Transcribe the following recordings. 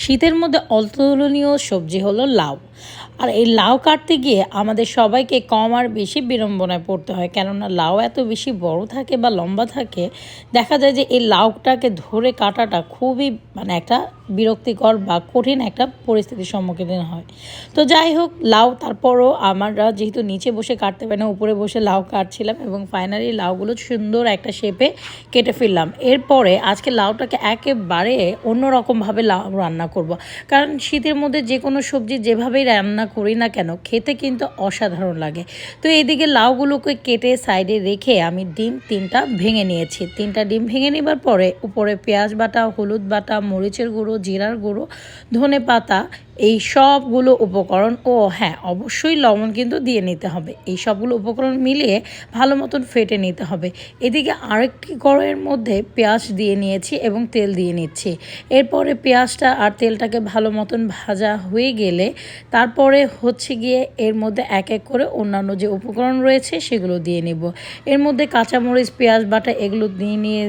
শীতের মধ্যে অতুলনীয় সবজি হলো লাউ। আর এই লাউ কাটতে গিয়ে আমাদের সবাইকে কম আর বেশি বিড়ম্বনায় পড়তে হয়। কেননা লাউ এত বেশি বড় থাকে বা লম্বা থাকে, দেখা যায় যে এই লাউটাকে ধরে কাটাটা খুবই মানে একটা বিরক্তিকর বা কঠিন একটা পরিস্থিতির সম্মুখীন হয়। তো যাই হোক, লাউ তারপরও আমরা যেহেতু নিচে বসে কাটতে পারি না, উপরে বসে লাউ কাটছিলাম এবং ফাইনালি লাউগুলো সুন্দর একটা শেপে কেটে ফেললাম। এরপরে আজকে লাউটাকে একেবারে অন্যরকমভাবে লাউ রান্না করব। কারণ শীতের মধ্যে যে কোনো সবজি যেভাবেই রান্না করি না কেন, খেতে কিন্তু অসাধারণ লাগে। তো এদিকে লাউগুলোকে কেটে সাইডে রেখে আমি ডিম তিনটা ভেঙে নিয়েছি। তিনটা ডিম ভেঙে নেবার পরে উপরে পেঁয়াজ বাটা, হলুদ বাটা, মরিচের গুঁড়ো, জিরার গুঁড়ো, ধনে পাতা এই সবগুলো উপকরণ, ও হ্যাঁ অবশ্যই লবণ কিন্তু দিয়ে নিতে হবে। এই সবগুলো উপকরণ মিলিয়ে ভালো মতন ফেটে নিতে হবে। এদিকে আরেকটি কড়াইয়ের মধ্যে পেঁয়াজ দিয়ে নিয়েছি এবং তেল দিয়ে নিচ্ছি। এরপরে পেঁয়াজটা আর তেলটাকে ভালো মতন ভাজা হয়ে গেলে তারপরে হচ্ছে গিয়ে এর মধ্যে এক এক করে অন্যান্য যে উপকরণ রয়েছে সেগুলো দিয়ে নেব। এর মধ্যে কাঁচামরিচ, পেঁয়াজ বাটা এগুলো দিয়ে নিয়ে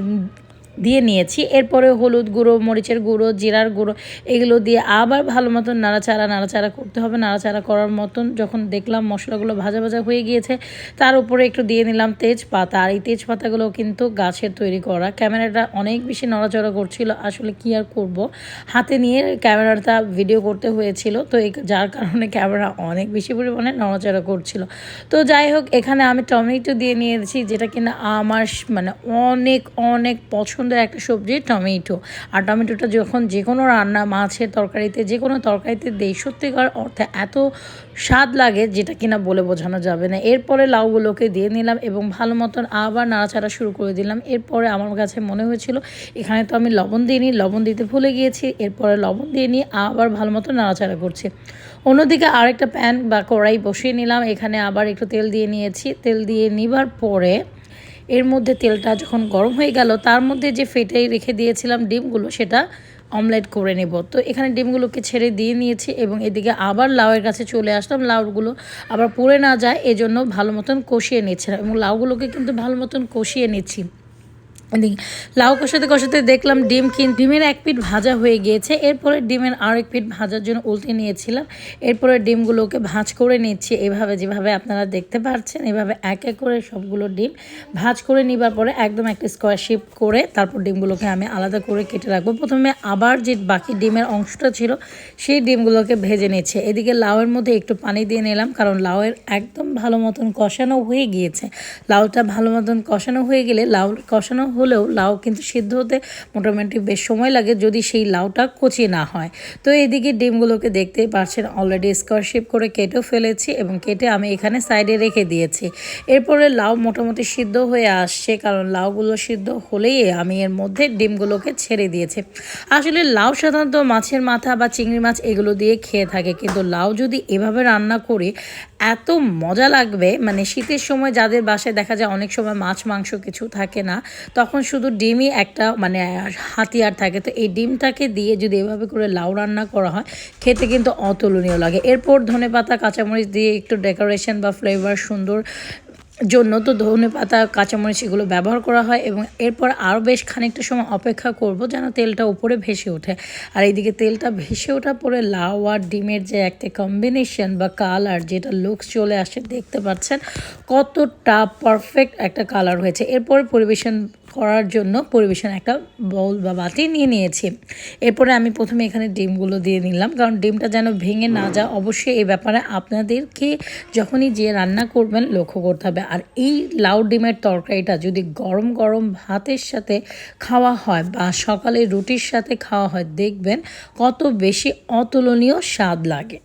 দিয়ে নিয়েছি। এরপরে হলুদ গুঁড়ো, মরিচের গুঁড়ো, জিরার গুঁড়ো, এগুলো দিয়ে আবার ভালো মতন নাড়াচাড়া নাড়াচাড়া করতে হবে। নাড়াচাড়া করার মতন যখন দেখলাম মশলাগুলো ভাজা ভাজা হয়ে গিয়েছে, তার উপরে একটু দিয়ে নিলাম তেজপাতা। আর এই তেজপাতাগুলো কিন্তু গাছের তৈরি করা। ক্যামেরাটা অনেক বেশি নড়াচড়া করছিল। আসলে কি আর করব? হাতে নিয়ে ক্যামেরাটা ভিডিও করতে হয়েছিল। তো যার কারণে ক্যামেরা অনেক বেশি পরিমাণে নড়াচড়া করছিল। তো যাই হোক, এখানে আমি টমেটো দিয়ে নিয়েছি, যেটা কিনা আমার মানে অনেক অনেক পছন্দের একটা সবজি, টমেটো। আর টমেটোটা যখন যে কোনো রান্না, মাছের তরকারিতে যে কোনো তরকারিতে দেই, সত্যিকার অর্থে এত স্বাদ লাগে যেটা কিনা বলে বোঝানো যাবে না। এরপরে লাউগুলোকে দিয়ে নিলাম এবং ভালো মতন আবার নাড়াচাড়া শুরু করে দিলাম। এরপরে আমার কাছে মনে হয়েছিল, এখানে তো আমি লবণ দিইনি, লবণ দিতে ভুলে গিয়েছি। এরপরে লবণ দিয়ে নিয়ে আবার ভালো মতো নাড়াচাড়া করছি। অন্যদিকে আরেকটা প্যান বা কড়াই বসিয়ে নিলাম। এখানে আবার একটু তেল দিয়ে নিয়েছি। তেল দিয়ে নিবার পরে এর মধ্যে তেলটা যখন গরম হয়ে গেল, তার মধ্যে যে ফেটে রেখে দিয়েছিলাম ডিমগুলো, সেটা অমলেট করে নেব। তো এখানে ডিমগুলোকে ছেড়ে দিয়ে নিয়েছি এবং এদিকে আবার লাউয়ের কাছে চলে আসলাম। লাউগুলো আবার পুড়ে না যায়, এজন্য ভালো মতন কষিয়ে নিচ্ছিলাম এবং লাউগুলোকে কিন্তু ভালো মতন কষিয়ে নিচ্ছি। লাউ কষাতে কষাতে দেখলাম ডিম কিন, ডিমের এক পিঠ ভাজা হয়ে গিয়েছে, এরপরে ডিমের আর এক পিঠ ভাজার জন্য উল্টে নিয়েছিলাম, এরপরে ডিমগুলোকে ভাজ করে নিচ্ছি, এভাবে যেভাবে আপনারা দেখতে পাচ্ছেন, এভাবে এক এক করে সবগুলো ডিম ভাজ করে নিবার পরে একদম একটা স্কোয়ার শেপ করে তারপর ডিমগুলোকে আমি আলাদা করে কেটে রাখব। প্রথমে আবার যে বাকি ডিমের অংশটা ছিল, সেই ডিমগুলোকে ভেজে নিচ্ছে। এদিকে লাউয়ের মধ্যে একটু পানি দিয়ে নিলাম, কারণ লাউয়ের একদম ভালো মতন কষানো হয়ে গিয়েছে। লাউটা ভালো মতন কষানো হয়ে গেলে লাউ কষানো হলেও লাউ কিন্তু সিদ্ধ হতে মোটামুটি বেশ সময় লাগে যদি সেই লাউটা কচি না হয়। তো এদিকে ডিমগুলোকে দেখতেই পাচ্ছেন অলরেডি স্কোয়ারশিপ করে কেটেও ফেলেছি এবং কেটে আমি এখানে সাইডে রেখে দিয়েছি। এরপরে লাউ মোটামুটি সিদ্ধ হয়ে আসছে, কারণ লাউগুলো সিদ্ধ হলেই আমি এর মধ্যে ডিমগুলোকে ছেড়ে দিয়েছি। আসলে লাউ সাধারণত মাছের মাথা বা চিংড়ি মাছ এগুলো দিয়ে খেয়ে থাকে, কিন্তু লাউ যদি এভাবে রান্না করি এত মজা লাগবে মানে শীতের সময় যাদের বাসায় দেখা যায় অনেক সময় মাছ, মাংস কিছু থাকে না, তখন শুধু ডিমই একটা মানে হাতিয়ার থাকে। তো এই ডিমটাকে দিয়ে যদি এভাবে করে লাউ রান্না করা হয়, খেতে কিন্তু অতুলনীয় লাগে। এরপর ধনে পাতা কাঁচামরিচ দিয়ে একটু ডেকোরেশন বা ফ্লেভার সুন্দর জন্য তো ধনে পাতা, কাঁচামরিচ এগুলো ব্যবহার করা হয় এবং এরপর আরও বেশ খানিকটা সময় অপেক্ষা করব যেন তেলটা উপরে ভেসে ওঠে। আর এইদিকে তেলটা ভেসে ওঠার পরে লাউ আর ডিমের যে একটা কম্বিনেশন বা কালার যেটা লুকস চলে আসে দেখতে পাচ্ছেন, কতটা পারফেক্ট একটা কালার হয়েছে। এরপরে পরিবেশন করার জন্য পরিবেশন একটা বল বা বাতি নিয়ে নিয়েছি। এরপরে আমি প্রথমে এখানে ডিমগুলো দিয়ে নিলাম, কারণ ডিমটা যেন ভেঙে না যায়। অবশ্যই এই ব্যাপারে আপনাদেরকে যখনই যে রান্না করবেন লক্ষ্য করতে হবে। আর এই লাউ ডিমের তরকারিটা যদি গরম গরম ভাতের সাথে খাওয়া হয় বা সকালে রুটির সাথে খাওয়া হয়, দেখবেন কত বেশি অতুলনীয় স্বাদ লাগে।